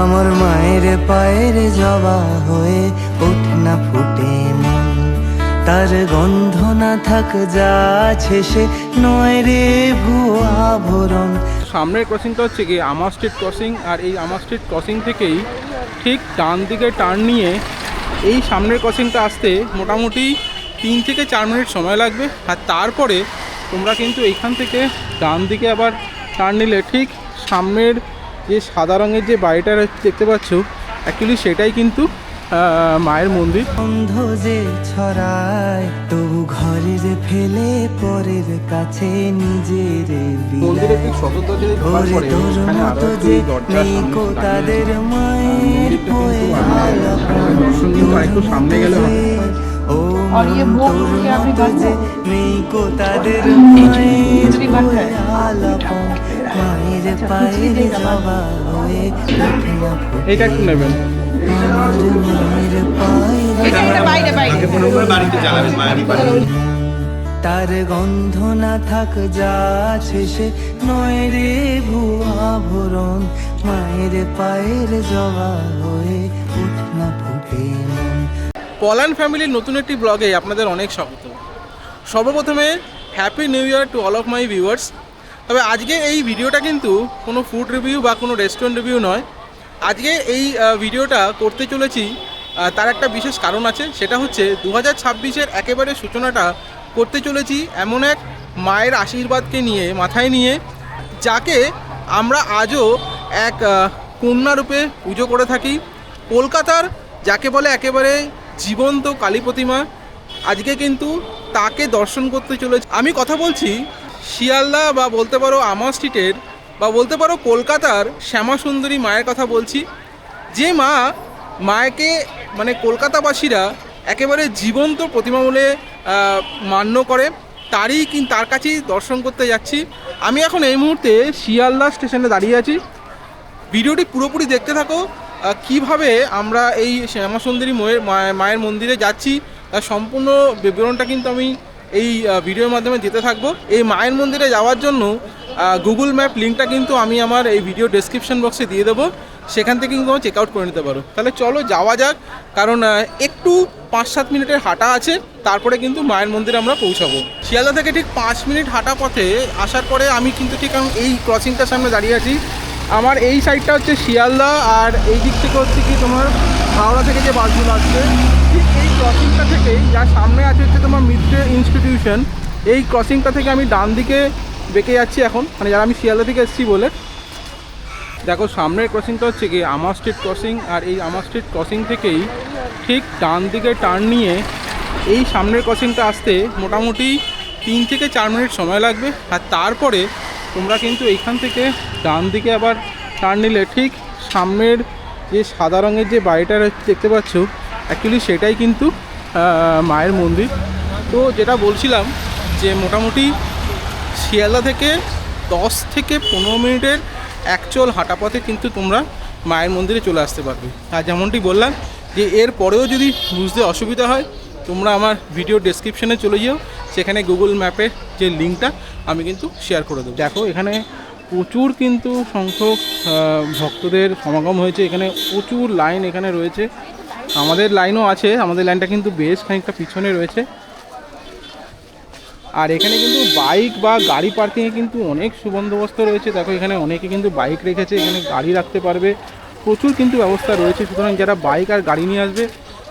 আমার মায়ের পায়ের জবা হয়ে ওঠে না, ফুটে মন তার গন্ধ না থাক, যা আছে সে নয় রে ভুয়া আভরণ সামনের ক্রসিংটা হচ্ছে কি আমার স্ট্রিট ক্রসিং আর এই আমার স্ট্রিট ক্রসিং থেকেই ঠিক ডান দিকে টার্ন নিয়ে এই সামনের ক্রসিংটা আসতে মোটামুটি তিন থেকে চার মিনিট সময় লাগবে। আর তারপরে তোমরা কিন্তু এইখান থেকে ডান দিকে আবার টার্ন নিলে ঠিক সামনের যে সাদা রঙের যে বাড়িটা দেখতে পাচ্ছ অ্যাকচুয়ালি সেটাই কিন্তু মায়ের মন্দির। অন্ধ যে ছড়ায় তবু ঘরের ফেলে পরের কাছে নিজের এখানে আরও যে নেই কো তাদের মায়ের। দর্শন কিন্তু আরেকটু সামনে গেলে और ये মন भोग তোর के अभी মতো बंद যে है। নেই কো তাদের दूसरी মায়ের बात পোয়ে है। আলাপন। মায়ের পায়ের জবা হয়ে ওঠে না ফুটে এইটা একটু নেবেন আমার মায়ের পায়ের এটা এটা বাইরে বাইরে বাড়িতে চালাবেন মায়েরই বাড়ি তার গন্ধ না থাক যা আছে সে নয় রে ভুয়া ভরণ মায়ের পায়ের জবা হয়ে উঠ না ফুটে মন পলান ফ্যামিলির নতুন একটি ব্লগে আপনাদের অনেক স্বাগত। সর্বপ্রথমে happy new year to all of my viewers তবে আজকে এই ভিডিওটা কিন্তু কোনো ফুড রিভিউ বা কোনো রেস্টুরেন্ট রিভিউ নয়। আজকে এই ভিডিওটা করতে চলেছি তার একটা বিশেষ কারণ আছে, সেটা হচ্ছে দু হাজার ছাব্বিশের একেবারে সূচনাটা করতে চলেছি এমন এক মায়ের আশীর্বাদকে নিয়ে, মাথায় নিয়ে, যাকে আমরা আজও এক কন্যারূপে পুজো করে থাকি। কলকাতার, যাকে বলে একেবারে জীবন্ত কালী প্রতিমা। আজকে কিন্তু তাকে দর্শন করতে চলেছে। আমি কথা বলছি শিয়ালদা বা বলতে পারো আমার স্ট্রিটের বা বলতে পারো কলকাতার শ্যামা সুন্দরী মায়ের কথা বলছি। যে মা মায়কে মানে কলকাতাবাসীরা একেবারে জীবন্ত প্রতিমা বলে মান্য করে, তারই কিন্তু তার কাছেই দর্শন করতে যাচ্ছি। আমি এখন এই মুহূর্তে শিয়ালদা স্টেশনে দাঁড়িয়ে আছি। ভিডিওটি পুরোপুরি দেখতে থাকো কীভাবে আমরা এই শ্যামাসুন্দরী ময়ের মায়ের- মন্দিরে যাচ্ছি, তার সম্পূর্ণ বিবরণটা কিন্তু আমি এই ভিডিওর মাধ্যমে দিতে থাকব। এই মায়ের মন্দিরে যাওয়ার জন্য গুগল ম্যাপ লিঙ্কটা কিন্তু আমি আমার এই ভিডিও ডেসক্রিপশন বক্সে দিয়ে দেবো। সেখান থেকে কিন্তু চেক আউট করে নিতে পারো। তাহলে চলো যাওয়া যাক, কারণ একটু পাঁচ সাত মিনিটের হাঁটা আছে, তারপরে কিন্তু মায়ের মন্দিরে আমরা পৌঁছাবো। শিয়ালদা থেকে ঠিক পাঁচ মিনিট হাঁটা পথে আসার পরে আমি কিন্তু ঠিক এই ক্রসিংটার সামনে দাঁড়িয়ে আছি। আমার এই সাইডটা হচ্ছে শিয়ালদা, আর এই দিক থেকে হচ্ছে কি তোমার হাওড়া থেকে যে বাসগুলো আসছে, ঠিক এই ক্রসিংটা থেকে যার সামনে আছে হচ্ছে তোমার মিড্রে ইনস্টিটিউশন এই ক্রসিংটা থেকে আমি ডান দিকে বেঁকে যাচ্ছি এখন মানে যারা আমি শিয়ালদা থেকে এসেছি বলে। দেখো, সামনের ক্রসিংটা হচ্ছে কি আমার স্ট্রিট ক্রসিং আর এই আমার স্ট্রিট ক্রসিং থেকেই ঠিক ডান দিকে টার্ন নিয়ে এই সামনের ক্রসিংটা আসতে মোটামুটি তিন থেকে চার মিনিট সময় লাগবে, আর তারপরে তোমরা কিন্তু এইখান থেকে ডান দিকে আবার টার্ন নিলে ঠিক সামনের যে সাদা রঙের যে বাড়িটা দেখতে পাচ্ছ অ্যাকচুয়ালি সেটাই কিন্তু মায়ের মন্দির। তো যেটা বলছিলাম যে মোটামুটি শিয়ালদা থেকে দশ থেকে পনেরো মিনিটের অ্যাকচুয়াল হাঁটা পথে কিন্তু তোমরা মায়ের মন্দিরে চলে আসতে পারবে। আর যেমনটি বললাম যে এর পরেও যদি বুঝতে অসুবিধা হয়, তোমরা আমার ভিডিও ডেসক্রিপশনে চলে যাও। সেখানে গুগল ম্যাপের যে লিঙ্কটা আমি কিন্তু শেয়ার করে দেবো। দেখো, এখানে প্রচুর কিন্তু সংখ্যক ভক্তদের সমাগম হয়েছে। এখানে প্রচুর লাইন এখানে রয়েছে। আমাদের লাইনও আছে, আমাদের লাইনটা কিন্তু বেশ খানিকটা পিছনে রয়েছে। আর এখানে কিন্তু বাইক বা গাড়ি পার্কিংয়ে কিন্তু অনেক সুবন্দোবস্ত রয়েছে। দেখো, এখানে অনেকে কিন্তু বাইক রেখেছে, এখানে গাড়ি রাখতে পারবে। প্রচুর কিন্তু ব্যবস্থা রয়েছে। সুতরাং যারা বাইক আর গাড়ি নিয়ে আসবে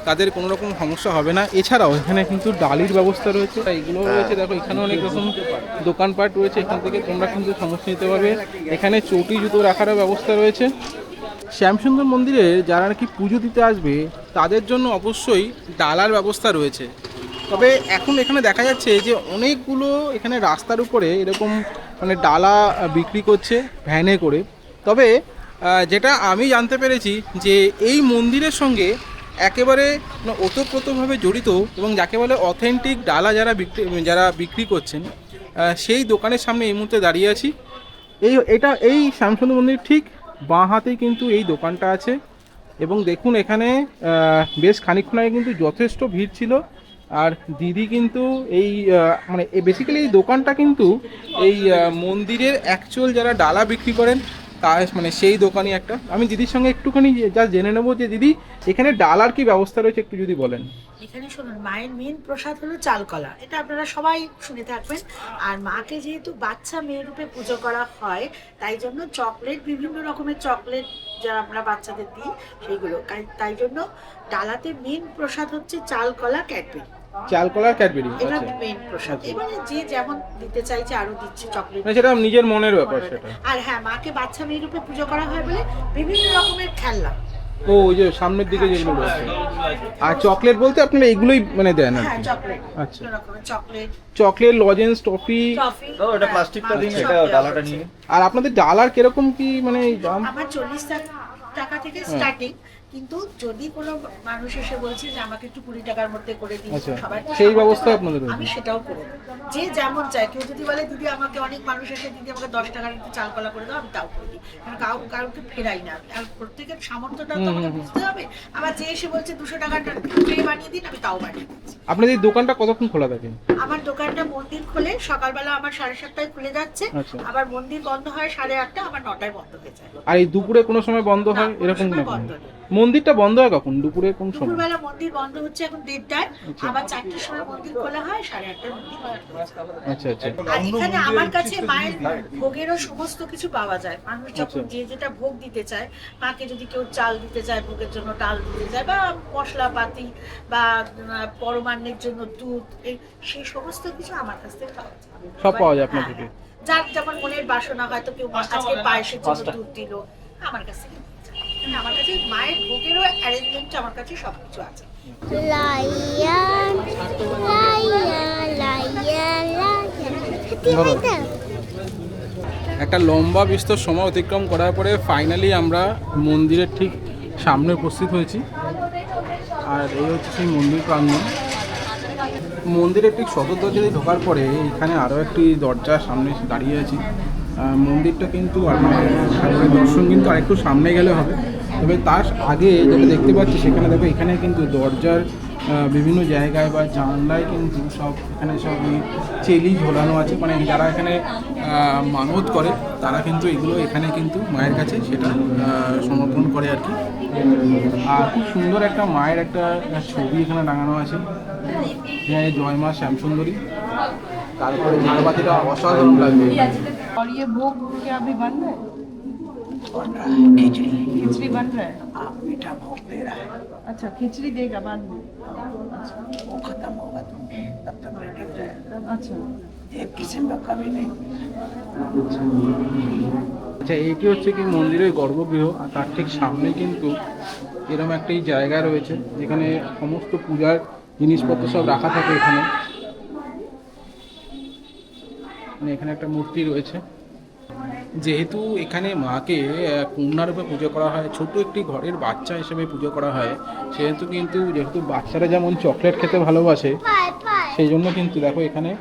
তাদের কোনো রকম সমস্যা হবে না। এছাড়াও এখানে কিন্তু ডালির ব্যবস্থা রয়েছে। এইগুলো রয়েছে, দেখো এখানে অনেক রকম দোকানপাট রয়েছে। এখান থেকে তোমরা কিন্তু সমস্যা নিতে পারবে। এখানে চটি, জুতো রাখারও ব্যবস্থা রয়েছে। শ্যামসুন্দর মন্দিরে যারা নাকি পুজো দিতে আসবে, তাদের জন্য অবশ্যই ডালার ব্যবস্থা রয়েছে। তবে এখন এখানে দেখা যাচ্ছে যে অনেকগুলো এখানে রাস্তার উপরে এরকম মানে ডালা বিক্রি করছে ভ্যানে করে। তবে যেটা আমি জানতে পেরেছি যে এই মন্দিরের সঙ্গে একেবারে ওতপ্রোতভাবে জড়িত এবং যাকে বলে অথেন্টিক ডালা যারা বিক্রি যারা বিক্রি করছেন সেই দোকানের সামনে এই মুহূর্তে দাঁড়িয়ে আছি। এই, এটা, এই শ্যামসুন্দর মন্দির ঠিক বাঁ হাতেই কিন্তু এই দোকানটা আছে। এবং দেখুন এখানে বেশ খানিকক্ষণ আগে কিন্তু যথেষ্ট ভিড় ছিল। আর দিদি কিন্তু এই মানে বেসিক্যালি এই দোকানটা কিন্তু এই মন্দিরের অ্যাকচুয়াল যারা ডালা বিক্রি করেন তা মানে সেই দোকানই একটা। আমি দিদির সঙ্গে একটুখানি যা জেনে নেব যে, দিদি, এখানে ডালার কি ব্যবস্থা রয়েছে একটু যদি বলেন। এখানে শুনুন, মায়ের মেন প্রসাদ হলো চালকলা এটা আপনারা সবাই শুনে থাকবেন। আর মাকে যেহেতু বাচ্চা মেয়ে রূপে পুজো করা হয়, তাই জন্য চকলেট, বিভিন্ন রকমের চকলেট যা আমরা বাচ্চাদের দিই, সেইগুলো। তাই জন্য ডালাতে মেন প্রসাদ হচ্ছে চালকলা ক্যাডবেরি। চাল কলার ক্যাডবেরি এটা আচ্ছা। মেন প্রসাদ। আচ্ছা। এবারে যে যেমন দিতে চাইছে আরও দিচ্ছে চকলেট মানে সেটা নিজের মনের ব্যাপার সেটা। আর হ্যাঁ মাকে বাচ্চা মেয়ে রূপে পুজো করা হয় বলে বিভিন্ন রকমের খেলনা। ও ওই যে সামনের দিকে যেগুলো রয়েছে আর চকলেট বলতে আপনারা এগুলোই মানে দেন আর হ্যাঁ চকলেট আচ্ছা। চকলেট চকলেট লজেন্স টফি ওটা প্লাস্টিকটা দিন, এটা ডালাটা নিয়ে। আর আপনাদের ডালার কীরকম কি মানে দাম? আমার চল্লিশ টাকা থেকে স্টার্টিং কিন্তু যদি কোনো মানুষ এসে বলছে যে আমাকে একটু কুড়ি টাকার মধ্যে করে দিন আচ্ছা, সেই ব্যবস্থা আপনাদের আমি সেটাও করে যে যেমন চায় কেউ যদি বলে দিদি আমাকে অনেক মানুষ এসে দিদি আমাকে দশ টাকার একটু চালকলা করে দাও আমি তাও করে দিই। কারণ কাউ কাউকে ফেরাই না। আর প্রত্যেকের সামর্থ্যটা তো আমাকে বুঝতে হবে। যে এসে বলছে দুশো টাকাটা ট্রে বানিয়ে দিন আমি তাও বানিয়ে দিচ্ছি। আপনাদের এই দোকানটা কতক্ষণ খোলা থাকে? আমার দোকানটা মন্দির খোলে সকালবেলা আমার সাড়ে সাতটায় খুলে যাচ্ছে। আচ্ছা। আবার মন্দির বন্ধ হয় সাড়ে আটটা আমার নটায় বন্ধ হয়ে যায়। আর এই দুপুরে কোনো সময় বন্ধ হয়? এরকম বন্ধ। মন্দিরটা বন্ধ হয় কখন দুপুরে কোন সময় দুপুরবেলা মন্দির বন্ধ হচ্ছে এখন দেড়টায় আচ্ছা। আবার চারটের সময় মন্দির খোলা হয় সাড়ে আটটায় মন্দির আচ্ছা আচ্ছা আর এখানে আমার কাছে মায়ের ভোগেরও সমস্ত কিছু পাওয়া যায় মানুষ যখন আচ্ছা। যে যেটা ভোগ দিতে চায় মাকে যদি কেউ চাল দিতে চায় ভোগের জন্য ডাল দিতে চায় বা মশলাপাতি বা পরমান্নের জন্য দুধ এই সেই সমস্ত কিছু আমার কাছ থেকে পাওয়া যায় সব পাওয়া যায় আপনার হ্যাঁ, থেকে? হ্যাঁ। যার যেমন মনের বাসনা হয়তো কেউ আজকে পায়েসের জন্য দুধ দিল আমার কাছ থেকে আমার কাছে মায়ের ভোগেরও অ্যারেঞ্জমেন্ট আমার কাছে আছে। একটা লম্বা বিস্তর সময় অতিক্রম করার পরে ফাইনালি আমরা মন্দিরের ঠিক সামনে উপস্থিত হয়েছি। আর এই হচ্ছে সেই মন্দির প্রাঙ্গণ। মন্দিরের ঠিক সদর দরজা দিয়ে ঢোকার পরে এখানে আরও একটি দরজার সামনে দাঁড়িয়ে আছি। মন্দিরটা কিন্তু মানে দর্শন কিন্তু আরেকটু সামনে গেলে হবে। তবে তার আগে যেটা দেখতে পাচ্ছি সেখানে দেখো, এখানে কিন্তু দরজার বিভিন্ন জায়গায় বা জানলায় কিন্তু সব এখানে সব চেলি ঝোলানো আছে। মানে যারা এখানে মানত করে, তারা কিন্তু এগুলো এখানে কিন্তু মায়ের কাছে সেটা সমর্পণ করে আর কি। আর খুব সুন্দর একটা মায়ের একটা ছবি এখানে টাঙানো আছে এখানে জয় মা শ্যামসুন্দরী তারপরে ঝাড়বাতিটা অসাধারণ লাগবে और ये भोग क्या अभी बन रहा है खिचड़ी बन रहा है मीठा भोग दे रहा है अच्छा खिचड़ी देगा बाद में वो खत्म होगा तो तब तक रेडी हो जाएगा अच्छा एक किस्म का कभी नहीं আচ্ছা এইটি হচ্ছে কি মন্দিরের গর্ভগৃহ? আর তার ঠিক সামনে কিন্তু এরকম একটি জায়গা রয়েছে, যেখানে সমস্ত পূজার জিনিসপত্র সব রাখা থাকে এখানে। মানে এখানে একটা মূর্তি রয়েছে। যেহেতু এখানে মাকে কন্যারূপে পুজো করা হয় ছোট একটি ঘরের বাচ্চা হিসেবে পুজো করা হয়, সেহেতু কিন্তু যেহেতু বাচ্চারা যেমন চকলেট খেতে ভালোবাসে, সেই জন্য কিন্তু দেখো এখানে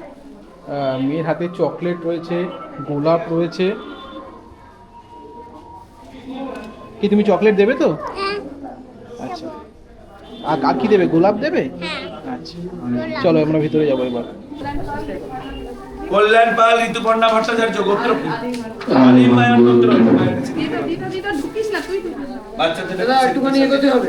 মেয়ের হাতে চকলেট রয়েছে, গোলাপ রয়েছে কি তুমি চকলেট দেবে তো? হ্যাঁ। আচ্ছা। আর আর কি দেবে? গোলাপ দেবে? হ্যাঁ। আচ্ছা। চলো আমরা ভিতরে যাব এবার। কল্যাণ পাল ঋতুপর্ণা ভট্টাচার্য গোত্র গোত্র বাচ্চাদের একটুখানি এগোতে হবে।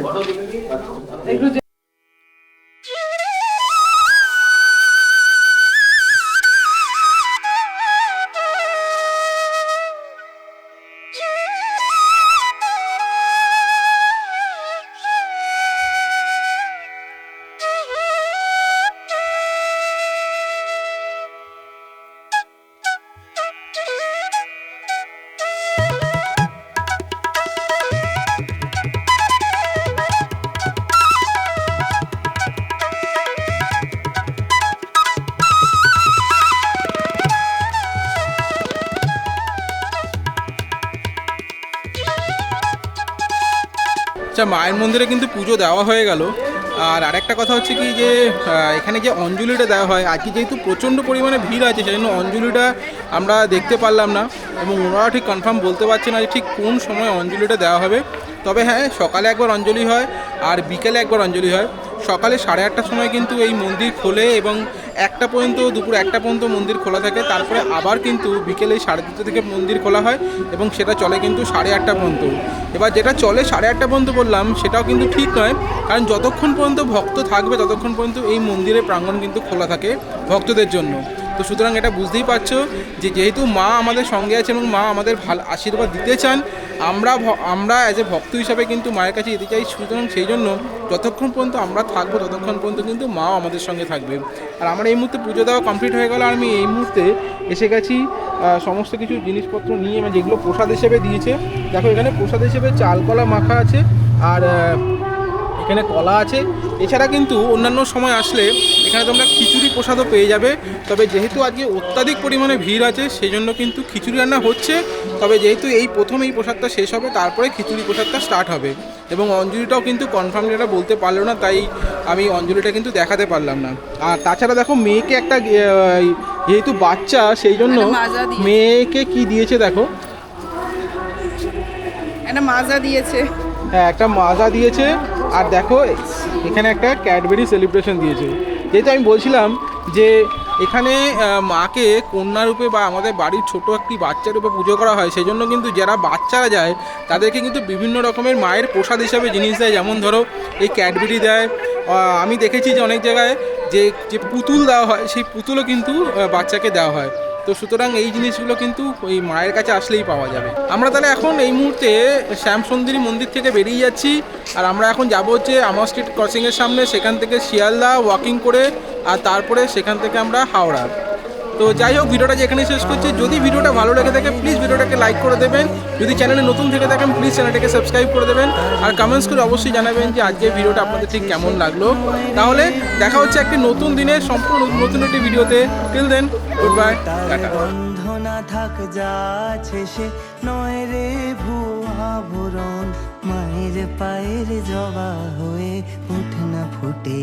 আচ্ছা মায়ের মন্দিরে কিন্তু পুজো দেওয়া হয়ে গেল। আর আরেকটা কথা হচ্ছে কি যে এখানে যে অঞ্জলিটা দেওয়া হয়, আজকে যেহেতু প্রচণ্ড পরিমাণে ভিড় আছে সেই জন্য অঞ্জলিটা আমরা দেখতে পারলাম না এবং ওনারা ঠিক কনফার্ম বলতে পারছে না যে ঠিক কোন সময় অঞ্জলিটা দেওয়া হবে। তবে হ্যাঁ সকালে একবার অঞ্জলি হয় আর বিকেলে একবার অঞ্জলি হয়। সকালে সাড়ে আটটার সময় কিন্তু এই মন্দির খোলে এবং একটা পর্যন্ত দুপুর একটা পর্যন্ত মন্দির খোলা থাকে, তারপরে আবার কিন্তু বিকেলে সাড়ে দুটো থেকে মন্দির খোলা হয় এবং সেটা চলে কিন্তু সাড়ে আটটা পর্যন্ত। এবার যেটা চলে সাড়ে আটটা পর্যন্ত বললাম, সেটাও কিন্তু ঠিক নয়, কারণ যতক্ষণ পর্যন্ত ভক্ত থাকবে, ততক্ষণ পর্যন্ত এই মন্দিরের প্রাঙ্গণ কিন্তু খোলা থাকে ভক্তদের জন্য। তো সুতরাং এটা বুঝতেই পারছ যে যেহেতু মা আমাদের সঙ্গে আছে এবং মা আমাদের ভালো আশীর্বাদ দিতে চান, আমরা আমরা অ্যাজ এ ভক্ত হিসাবে কিন্তু মায়ের কাছে যেতে চাই। সুতরাং সেই জন্য যতক্ষণ পর্যন্ত আমরা থাকব, ততক্ষণ পর্যন্ত কিন্তু মাও আমাদের সঙ্গে থাকবে। আর আমার এই মুহূর্তে পুজো দেওয়া কমপ্লিট হয়ে গেল, আর আমি এই মুহূর্তে এসে গেছি সমস্ত কিছু জিনিসপত্র নিয়ে মানে যেগুলো প্রসাদ হিসেবে দিয়েছে। দেখো এখানে প্রসাদ হিসেবে চাল কলা মাখা আছে, আর এখানে কলা আছে। এছাড়া কিন্তু অন্যান্য সময় আসলে এখানে তোমরা খিচুড়ি প্রসাদও পেয়ে যাবে। তবে যেহেতু আজকে অত্যাধিক পরিমাণে ভিড় আছে সেই জন্য কিন্তু খিচুড়ি রান্না হচ্ছে। তবে যেহেতু এই প্রথম এই প্রসাদটা শেষ হবে তারপরে খিচুড়ি প্রসাদটা স্টার্ট হবে। এবং অঞ্জলিটাও কিন্তু কনফার্ম এটা বলতে পারল না তাই আমি অঞ্জলিটা কিন্তু দেখাতে পারলাম না। আর তাছাড়া দেখো মেয়েকে একটা যেহেতু বাচ্চা সেই জন্য। মেয়েকে কি দিয়েছে দেখো? একটা মাজা দিয়েছে। হ্যাঁ একটা মাজা দিয়েছে। আর দেখো, এখানে একটা ক্যাডবেরি সেলিব্রেশন দিয়েছে। যেহেতু আমি বলছিলাম যে এখানে মাকে কন্যা রূপে বা আমাদের বাড়ির ছোট একটি বাচ্চা রূপে পুজো করা হয় সেই জন্য কিন্তু যারা বাচ্চারা যায়, তাদেরকে কিন্তু বিভিন্ন রকমের মায়ের প্রসাদ হিসাবে জিনিস দেয়। যেমন ধরো, এই ক্যাডবেরি দেয়। আমি দেখেছি যে অনেক জায়গায় যে যে পুতুল দেওয়া হয়, সেই পুতুলও কিন্তু বাচ্চাকে দেওয়া হয়। তো সুতরাং এই জিনিসগুলো কিন্তু ওই মায়ের কাছে আসলেই পাওয়া যাবে। আমরা তাহলে এখন এই মুহূর্তে শ্যামসুন্দরী মন্দির থেকে বেরিয়ে যাচ্ছি। আর আমরা এখন যাব হচ্ছে আমার স্ট্রিট ক্রসিংয়ের সামনে, সেখান থেকে শিয়ালদা ওয়াকিং করে, আর তারপরে সেখান থেকে আমরা হাওড়া। তো যাই হোক ভিডিওটা যেখানে শেষ করছি। যদি ভিডিওটা ভালো লেগে থাকে প্লিজ ভিডিওটাকে লাইক করে দেবেন। যদি চ্যানেলে নতুন থেকে থাকেন প্লিজ চ্যানেলটাকে সাবস্ক্রাইব করে দেবেন। আর কমেন্টস করে অবশ্যই জানাবেন যে আজকে ভিডিওটা আপনাদের ঠিক কেমন লাগল। তাহলে দেখা হচ্ছে একটি নতুন দিনের সম্পূর্ণ নতুন একটি ভিডিওতে। টিল দেন গুড বাই না থাক যা আছে সে নয় রে ভুয়া ভরণ মায়ের পায়ের জবা হয়ে উঠ না ফুটে